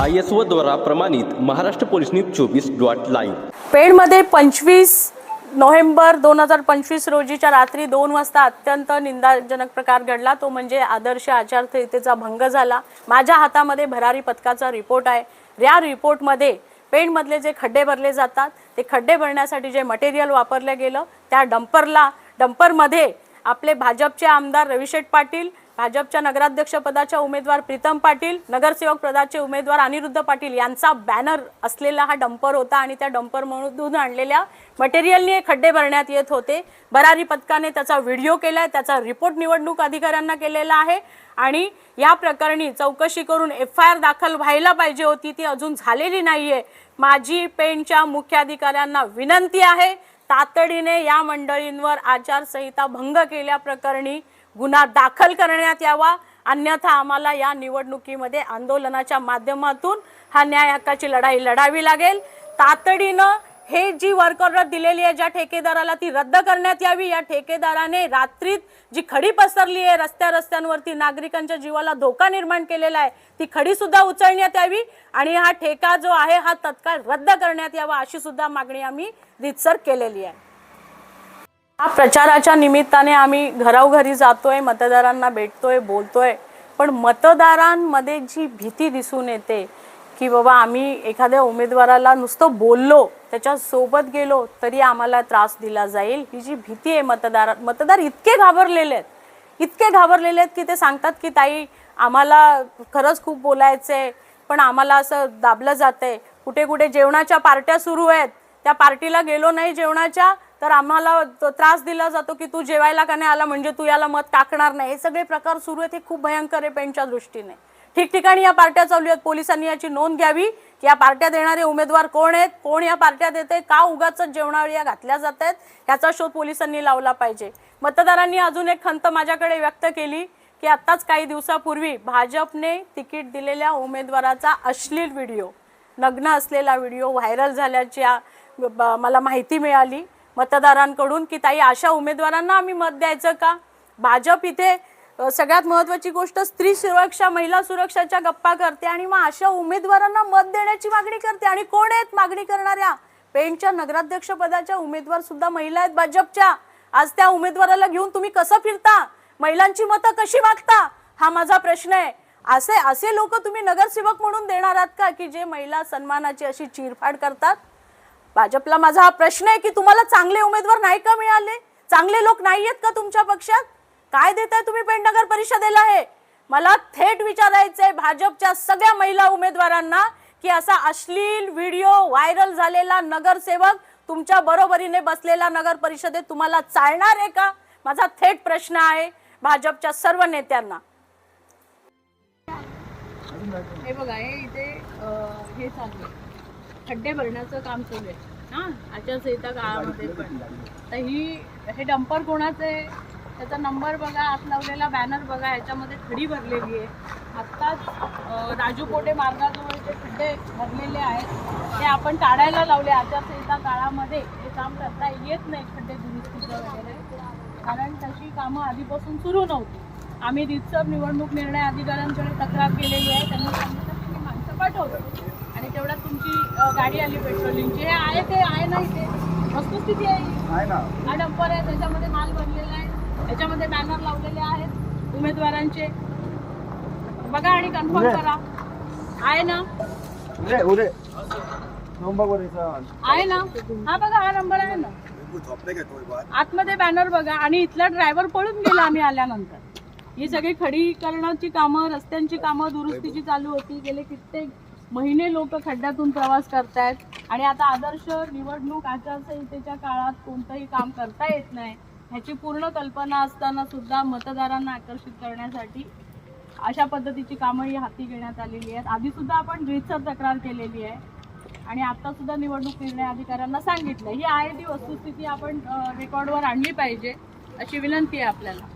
I S O द्वारा प्रमाणित Maharashtra police news चोवीस डॉट लाईव्ह. पेडमध्ये पंचवीस नोव्हेंबर दोन हजार पंचवीस रोजीच्या रात्री दोन वाजता अत्यंत निंदाजनक प्रकार घडला. तो म्हणजे आदर्श आचारसंहितेचा भंग झाला. माझ्या हातामध्ये भरारी पथकाचा रिपोर्ट आहे. या रिपोर्टमध्ये पेणमधले जे खड्डे भरले जातात ते खड्डे भरण्यासाठी जे मटेरियल वापरलं गेलं त्या डंपरला डंपरमध्ये आपले भाजपचे आमदार रविशेठ पाटील भाजपच्या नगराध्यक्षपदाच्या उमेदवार प्रीतम पाटील नगरसेवक पदाचे उमेदवार अनिरुद्ध पाटील यांचा बॅनर असलेला हा डंपर होता आणि त्या डंपरमधून आणलेल्या मटेरियलने खड्डे भरण्यात येत होते. भरारी पथकाने त्याचा व्हिडिओ केलाय त्याचा रिपोर्ट निवडणूक अधिकाऱ्यांना केलेला आहे आणि या प्रकरणी चौकशी करून एफ आय आर दाखल व्हायला पाहिजे होती ती अजून झालेली नाहीये. माझी पेणच्या मुख्याधिकाऱ्यांना विनंती आहे तातडीने या मंडळींवर आचारसंहिता भंग केल्याप्रकरणी गुन्हा दाखल करण्यात यावा. अन्यथा आम्हाला या निवडणुकीमध्ये आंदोलनाच्या माध्यमातून हा न्याय हक्काची लढाई लढावी लागेल. तातडीनं हे जी वर्क ऑर्डर दिलेली आहे ज्या ठेकेदाराला ती रद्द करण्यात यावी या ठेकेदाराने रात्रीत जी खडी पसरली आहे रस्त्या रस्त्यांवरती नागरिकांच्या जीवाला धोका निर्माण केलेला आहे ती खडी सुद्धा उचलण्यात यावी आणि हा ठेका जो आहे हा तत्काळ रद्द करण्यात यावा अशी सुद्धा मागणी आम्ही रितसर केलेली आहे. हा प्रचाराच्या निमित्ताने आम्ही घरोघरी जातोय मतदारांना भेटतोय बोलतोय. पण मतदारांमध्ये जी भीती दिसून येते की बाबा आम्ही एखाद्या उमेदवाराला नुसतं बोललो त्याच्यासोबत गेलो तरी आम्हाला त्रास दिला जाईल. ही जी भीती आहे मतदार मतदार इतके घाबरलेले आहेत. इतके घाबरलेले आहेत की ते सांगतात की ताई आम्हाला खरंच खूप बोलायचं आहे पण आम्हाला असं दाबलं जातंय. कुठे कुठे जेवणाच्या पार्ट्या सुरू आहेत. त्या पार्टीला गेलो नाही जेवणाच्या तर आम्हाला त्रास दिला जातो की तू जेवायला का नाही आला म्हणजे तू याला मत टाकणार नाही. हे सगळे प्रकार सुरू आहेत हे खूप भयंकर आहे पेनच्या दृष्टीने. ठिकठिकाणी या पार्ट्या चालू आहेत. पोलिसांनी याची नोंद घ्यावी. की या पार्ट्या देणारे उमेदवार कोण आहेत? कोण या पार्ट्या देते का उगाच जेवणावळी या घातल्या जात आहेत? याचा शोध पोलिसांनी लावला पाहिजे. मतदारांनी अजून एक खंत माझ्याकडे व्यक्त केली की आत्ताच काही दिवसापूर्वी भाजपने तिकीट दिलेल्या उमेदवाराचा अश्लील व्हिडिओ नग्न असलेला व्हिडिओ व्हायरल झाल्याच्या मला माहिती मिळाली. मतदारांकडून की ताई अशा उमेदवारांना आम्ही मत द्यायचं का? भाजप इथे सगळ्यात महत्वाची गोष्ट स्त्री सुरक्षा महिला सुरक्षाच्या गप्पा करते आणि मग अशा उमेदवारांना मत देण्याची मागणी करते. आणि कोण आहेत मागणी करणाऱ्या? पेंटच्या नगराध्यक्ष पदाच्या उमेदवार सुद्धा महिला आहेत भाजपच्या. आज त्या उमेदवाराला घेऊन तुम्ही कसं फिरता? महिलांची मतं कशी मागता? हा माझा प्रश्न आहे. असे असे लोक तुम्ही नगरसेवक म्हणून देणार आहात का? की जे महिला सन्मानाची अशी चिरफाड करतात? भाजपला माझा हा प्रश्न आहे की तुम्हाला चांगले उमेदवार नाही का मिळाले? चांगले लोक नाही आहेत का तुमच्या पक्षात? काय देताय तुम्ही पेंडनगर परिषदेला हे? मला थेट विचारायचंय भाजपच्या सगळ्या महिला उमेदवारांना की असा अश्लील व्हिडिओ व्हायरल झालेला नगरसेवक तुमच्या बरोबरीने बसलेला नगर परिषदेत तुम्हाला चालणार आहे का? माझा थेट प्रश्न आहे भाजपच्या सर्व नेत्यांना. हे बघा हे इथे हे चालू खड्डे भरण्याचं काम चालू आहे. हा आचारसंहिता काळामध्ये पण. तर ही हे डंपर कोणाचं आहे? त्याचा नंबर बघा आत लावलेला बॅनर बघा ह्याच्यामध्ये खडी भरलेली आहे. आत्ताच राजू कोटे मार्गाजवळ जे खड्डे भरलेले आहेत ते आपण काढायला लावले आचारसंहिता काळामध्ये. हे काम करता येत नाही खड्डे दुरुस्तीचं वगैरे. कारण तशी कामं आधीपासून सुरू नव्हती. आम्ही रितसर निवडणूक निर्णय अधिकाऱ्यांकडे तक्रार केलेली आहे. त्यांनी सांगितलं की मी माणसं पाठवतो. गाडी आली पेट्रोलिंगची. हे आहे ते आहे ना इथे वस्तुस्थिती आहे. ही. डंपर आहे त्याच्यामध्ये माल भरलेला आहे. त्याच्यामध्ये बॅनर लावलेले आहेत उमेदवारांचे. बघा आणि कन्फर्म करा. आहे ना. आहे ना? हा बघा हा नंबर आहे ना? आतमध्ये बॅनर बघा. आणि इथला ड्रायव्हर पळून गेला आम्ही आल्यानंतर. ही सगळी खडीकरणाची कामं रस्त्यांची कामं दुरुस्तीची चालू होती. गेले कित्येक महिने लोक खड्ड्यातून प्रवास करतायत. आणि आता आदर्श निवडणूक आचारसंहितेच्या काळात कोणतंही काम करता येत नाही ह्याची पूर्ण कल्पना असताना सुद्धा मतदारांना आकर्षित करण्यासाठी अशा पद्धतीची कामं ही हाती घेण्यात आलेली आहेत. आधी सुद्धा आपण रीतसर तक्रार केलेली आहे. आणि आता सुद्धा निवडणूक निर्णय अधिकाऱ्यांना सांगितलं ही आहे ती वस्तुस्थिती आपण रेकॉर्डवर आणली पाहिजे अशी विनंती आहे आपल्याला.